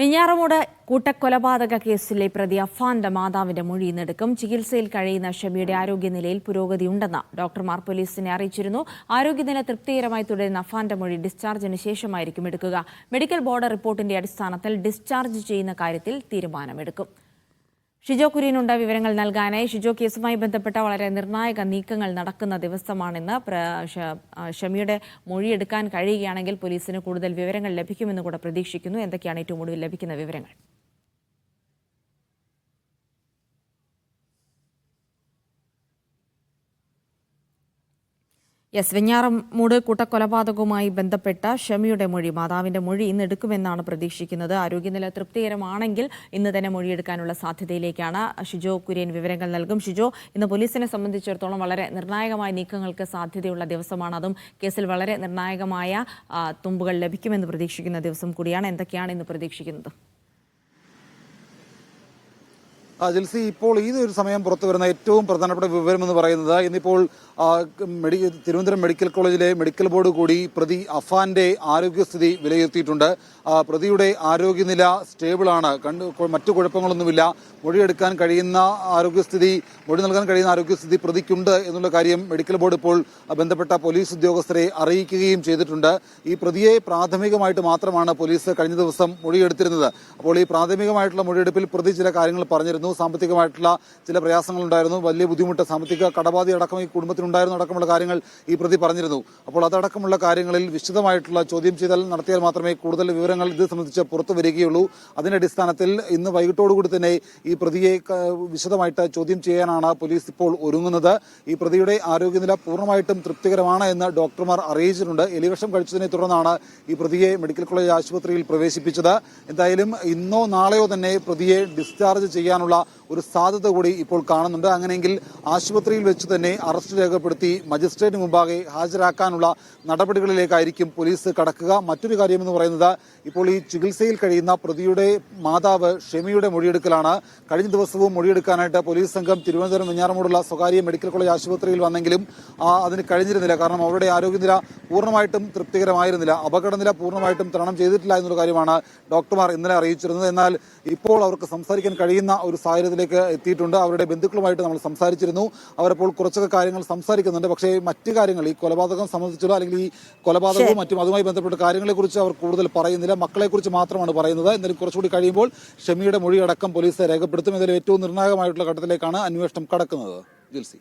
വെഞ്ഞാറമൂട് കൂട്ടക്കൊലപാതക കേസിലെ പ്രതി അഫാന്റെ മാതാവിന്റെ മൊഴി ഇന്നെടുക്കും. ചികിത്സയിൽ കഴിയുന്ന ഷമിയുടെ ആരോഗ്യനിലയിൽ പുരോഗതിയുണ്ടെന്ന് ഡോക്ടർമാർ പോലീസിനെ അറിയിച്ചിരുന്നു. ആരോഗ്യനില തൃപ്തികരമായി തുടരുന്ന അഫാന്റെ മൊഴി ഡിസ്ചാർജിന് ശേഷമായിരിക്കും എടുക്കുക. മെഡിക്കൽ ബോർഡ് റിപ്പോർട്ടിന്റെ അടിസ്ഥാനത്തിൽ ഡിസ്ചാർജ് ചെയ്യുന്ന കാര്യത്തിൽ തീരുമാനമെടുക്കും. ഷിജോ കുര്യനുണ്ട വിവരങ്ങൾ നൽകാനായി ഷിജോ കേസുമായി ബന്ധപ്പെട്ട വളരെ നിർണായക നീക്കങ്ങൾ നടക്കുന്ന ദിവസമാണിന്ന് ഷമിയുടെ മൊഴിയെടുക്കാൻ കഴിയുകയാണെങ്കിൽ പോലീസിന് കൂടുതൽ വിവരങ്ങൾ ലഭിക്കുമെന്ന് കൂടെ പ്രതീക്ഷിക്കുന്നു. എന്തൊക്കെയാണ് ഏറ്റവും ഒടുവിൽ ലഭിക്കുന്ന വിവരങ്ങൾ? യെസ് വെഞ്ഞാറമൂട് കൂട്ടക്കൊലപാതകവുമായി ബന്ധപ്പെട്ട ഷമിയുടെ മൊഴി. മാതാവിന്റെ മൊഴി ഇന്ന് എടുക്കുമെന്നാണ് പ്രതീക്ഷിക്കുന്നത്. ആരോഗ്യനില തൃപ്തികരമാണെങ്കിൽ ഇന്ന് തന്നെ മൊഴിയെടുക്കാനുള്ള സാധ്യതയിലേക്കാണ് ഷിജോ കുര്യൻ വിവരങ്ങൾ നൽകും. ഷിജോ ഇന്ന് പോലീസിനെ സംബന്ധിച്ചിടത്തോളം വളരെ നിർണായകമായ നീക്കങ്ങൾക്ക് സാധ്യതയുള്ള ദിവസമാണ്. അതും കേസിൽ വളരെ നിർണായകമായ തുമ്പുകൾ ലഭിക്കുമെന്ന് പ്രതീക്ഷിക്കുന്ന ദിവസം കൂടിയാണ്. എന്തൊക്കെയാണ് ഇന്ന് പ്രതീക്ഷിക്കുന്നത്? ജിൽസി ഇപ്പോൾ ഈ ഒരു സമയം പുറത്തു വരുന്ന ഏറ്റവും പ്രധാനപ്പെട്ട വിവരം എന്ന് പറയുന്നത് ഇന്നിപ്പോൾ മെഡി തിരുവനന്തപുരം മെഡിക്കൽ കോളേജിലെ മെഡിക്കൽ ബോർഡ് കൂടി പ്രതി അഫാന്റെ ആരോഗ്യസ്ഥിതി വിലയിരുത്തിയിട്ടുണ്ട്. പ്രതിയുടെ ആരോഗ്യനില സ്റ്റേബിളാണ്. കണ്ട് മറ്റു കുഴപ്പങ്ങളൊന്നുമില്ല. മൊഴിയെടുക്കാൻ കഴിയുന്ന ആരോഗ്യസ്ഥിതി മൊഴി നൽകാൻ കഴിയുന്ന ആരോഗ്യസ്ഥിതി പ്രതിക്കുണ്ട് എന്നുള്ള കാര്യം മെഡിക്കൽ ബോർഡ് ഇപ്പോൾ ബന്ധപ്പെട്ട പോലീസ് ഉദ്യോഗസ്ഥരെ അറിയിക്കുകയും ചെയ്തിട്ടുണ്ട്. ഈ പ്രതിയെ പ്രാഥമികമായിട്ട് മാത്രമാണ് പോലീസ് കഴിഞ്ഞ ദിവസം മൊഴിയെടുത്തിരുന്നത്. അപ്പോൾ ഈ പ്രാഥമികമായിട്ടുള്ള മൊഴിയെടുപ്പിൽ പ്രതി ചില കാര്യങ്ങൾ പറഞ്ഞിരുന്നു. സാമ്പത്തികമായിട്ടുള്ള ചില പ്രയാസങ്ങളുണ്ടായിരുന്നു. വലിയ ബുദ്ധിമുട്ട് സാമ്പത്തിക കടബാധി അടക്കം ഈ കുടുംബത്തിനുണ്ടായിരുന്നു അടക്കമുള്ള കാര്യങ്ങൾ ഈ പ്രതി പറഞ്ഞിരുന്നു. അപ്പോൾ അതടക്കമുള്ള കാര്യങ്ങളിൽ വിശദമായിട്ടുള്ള ചോദ്യം ചെയ്താൽ നടത്തിയാൽ മാത്രമേ കൂടുതൽ വിവരങ്ങൾ ഇത് സംബന്ധിച്ച് പുറത്തു വരികയുള്ളൂ. അതിന്റെ അടിസ്ഥാനത്തിൽ ഇന്ന് വൈകിട്ടോടുകൂടി തന്നെ ഈ പ്രതിയെ വിശദമായിട്ട് ചോദ്യം ചെയ്യാനാണ് പോലീസ് ഇപ്പോൾ ഒരുങ്ങുന്നത്. ഈ പ്രതിയുടെ ആരോഗ്യനില പൂർണമായിട്ടും തൃപ്തികരമാണ് എന്ന് ഡോക്ടർമാർ അറിയിച്ചിട്ടുണ്ട്. എലിവിഷം കഴിച്ചതിനെ തുടർന്നാണ് ഈ പ്രതിയെ മെഡിക്കൽ കോളേജ് ആശുപത്രിയിൽ പ്രവേശിപ്പിച്ചത്. എന്തായാലും ഇന്നോ നാളെയോ തന്നെ പ്രതിയെ ഡിസ്ചാർജ് ചെയ്യാനുള്ള ഒരു സാധ്യത കൂടി ഇപ്പോൾ കാണുന്നുണ്ട്. അങ്ങനെയെങ്കിൽ ആശുപത്രിയിൽ വെച്ച് തന്നെ അറസ്റ്റ് രേഖപ്പെടുത്തി മജിസ്ട്രേറ്റ് മുമ്പാകെ ഹാജരാക്കാനുള്ള നടപടികളിലേക്കായിരിക്കും പോലീസ് കടക്കുക. മറ്റൊരു കാര്യമെന്ന് പറയുന്നത് ഇപ്പോൾ ഈ ചികിത്സയിൽ കഴിയുന്ന പ്രതിയുടെ മാതാവ് ഷെമിയുടെ മൊഴിയെടുക്കലാണ്. കഴിഞ്ഞ ദിവസവും മൊഴിയെടുക്കാനായിട്ട് പോലീസ് സംഘം തിരുവനന്തപുരം വെഞ്ഞാറമൂടുള്ള സ്വകാര്യ മെഡിക്കൽ കോളേജ് ആശുപത്രിയിൽ വന്നെങ്കിലും അതിന് കഴിഞ്ഞിരുന്നില്ല. കാരണം അവരുടെ ആരോഗ്യനില പൂർണമായിട്ടും തൃപ്തികരമായിരുന്നില്ല. അപകടനില പൂർണമായിട്ടും തരണം ചെയ്തിട്ടില്ല എന്നൊരു കാര്യമാണ് ഡോക്ടർമാർ ഇന്നലെ അറിയിച്ചിരുന്നത്. എന്നാൽ ഇപ്പോൾ അവർക്ക് സംസാരിക്കാൻ കഴിയുന്ന ഒരു സാഹചര്യത്തിലേക്ക് എത്തിയിട്ടുണ്ട്. അവരുടെ ബന്ധുക്കളുമായിട്ട് നമ്മൾ സംസാരിച്ചിരുന്നു. അവരപ്പോൾ കുറച്ചൊക്കെ കാര്യങ്ങൾ സംസാരിക്കുന്നുണ്ട്. പക്ഷേ മറ്റു കാര്യങ്ങൾ ഈ കൊലപാതകം സംബന്ധിച്ചുള്ള അല്ലെങ്കിൽ ഈ കൊലപാതകവും മറ്റും അതുമായി ബന്ധപ്പെട്ട കാര്യങ്ങളെക്കുറിച്ച് അവർ കൂടുതൽ പറയുന്നില്ല. മക്കളെക്കുറിച്ച് മാത്രമാണ് പറയുന്നത്. എന്നാലും കുറച്ചുകൂടി കഴിയുമ്പോൾ ഷമിയുടെ മൊഴിയടക്കം പോലീസ് രേഖപ്പെടുത്തും. ഇതിൽ ഏറ്റവും നിർണായകമായിട്ടുള്ള ഘട്ടത്തിലേക്കാണ് അന്വേഷണം കടക്കുന്നത്. ജിൽസി.